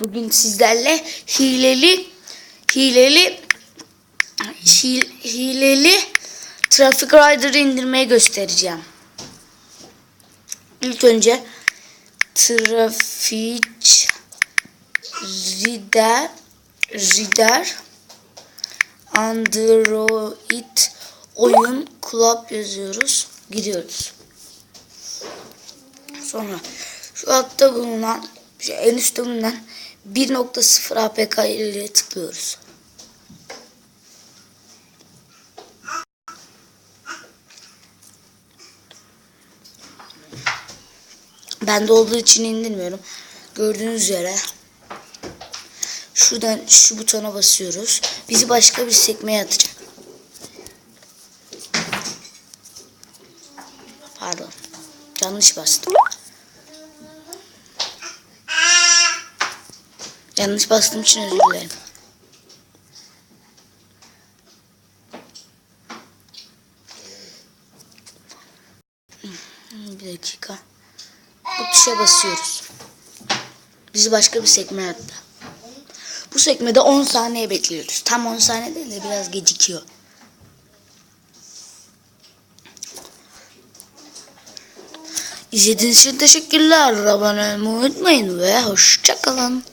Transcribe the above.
Bugün sizlerle hileli hileli hil- hileli Traffic Rider'ı indirmeyi göstereceğim. İlk önce Traffic Rider Rider Android oyun club yazıyoruz. Giriyoruz. Sonra şu altta bulunan en üstte bulunan 1.0 APK ile tıklıyoruz. Bende olduğu için indirmiyorum. Gördüğünüz üzere şuradan şu butona basıyoruz. Bizi başka bir sekmeye atacak. Pardon. Yanlış bastım. Yanlış bastığım için özür dilerim. Bir dakika. Bu tuşa basıyoruz. Bizi başka bir sekmeye attı. Bu sekmede 10 saniye bekliyoruz. Tam 10 saniye değil de biraz gecikiyor. İzlediğiniz için teşekkürler. Abone olmayı unutmayın ve hoşçakalın.